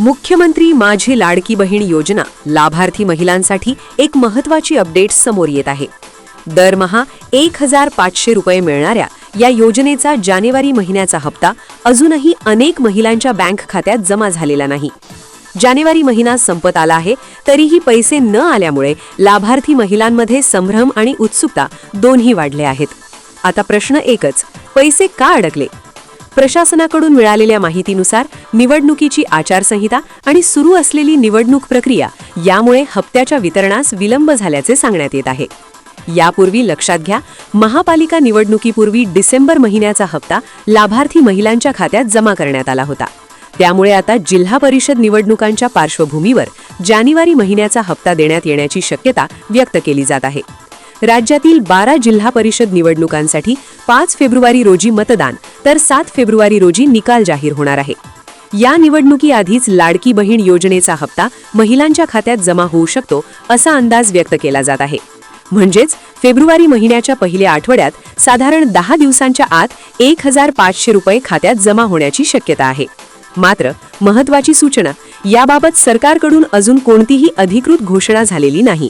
मुख्यमंत्री माझी लाडकी बहीण योजना लाभार्थी महिलांसाठी एक महत्वाची अपडेट समोर येत आहे. दरमहा एक हजार पाचशे रुपये मिळणाऱ्या या योजनेचा जानेवारी महिन्याचा हप्ता अजूनही अनेक महिलांच्या बँक खात्यात जमा झालेला नाही. जानेवारी महिना संपत आला आहे तरीही पैसे न आल्यामुळे लाभार्थी महिलांमध्ये संभ्रम आणि उत्सुकता दोन्ही वाढले आहेत. आता प्रश्न एकच पैसे का अडकले? प्रशासनाकडून मिळालेल्या माहितीनुसार निवडणुकीची आचारसंहिता आणि सुरू असलेली निवडणूक प्रक्रिया यामुळे हप्त्याच्या वितरणास विलंब झाल्याचे सांगण्यात येत आहे. यापूर्वी लक्षात घ्या महापालिका निवडणुकीपूर्वी डिसेंबर महिन्याचा हप्ता लाभार्थी महिलांच्या खात्यात जमा करण्यात आला होता. त्यामुळे आता जिल्हा परिषद निवडणुकांच्या पार्श्वभूमीवर जानेवारी महिन्याचा हप्ता देण्यात येण्याची शक्यता व्यक्त केली जात आहे. राज्यातील बारा जिल्हा परिषद निवडणुकांसाठी पाच फेब्रुवारी रोजी मतदान तर सात फेब्रुवारी रोजी निकाल जाहीर होणार आहे. या निवडणुकीआधीच लाडकी बहीण योजनेचा हप्ता महिलांच्या खात्यात जमा होऊ शकतो असा अंदाज व्यक्त केला जात आहे. म्हणजेच फेब्रुवारी महिन्याच्या पहिल्या आठवड्यात साधारण दहा दिवसांच्या आत एक हजार पाचशे रुपये खात्यात जमा होण्याची शक्यता आहे. मात्र महत्वाची सूचना याबाबत सरकारकडून अजून कोणतीही अधिकृत घोषणा झालेली नाही.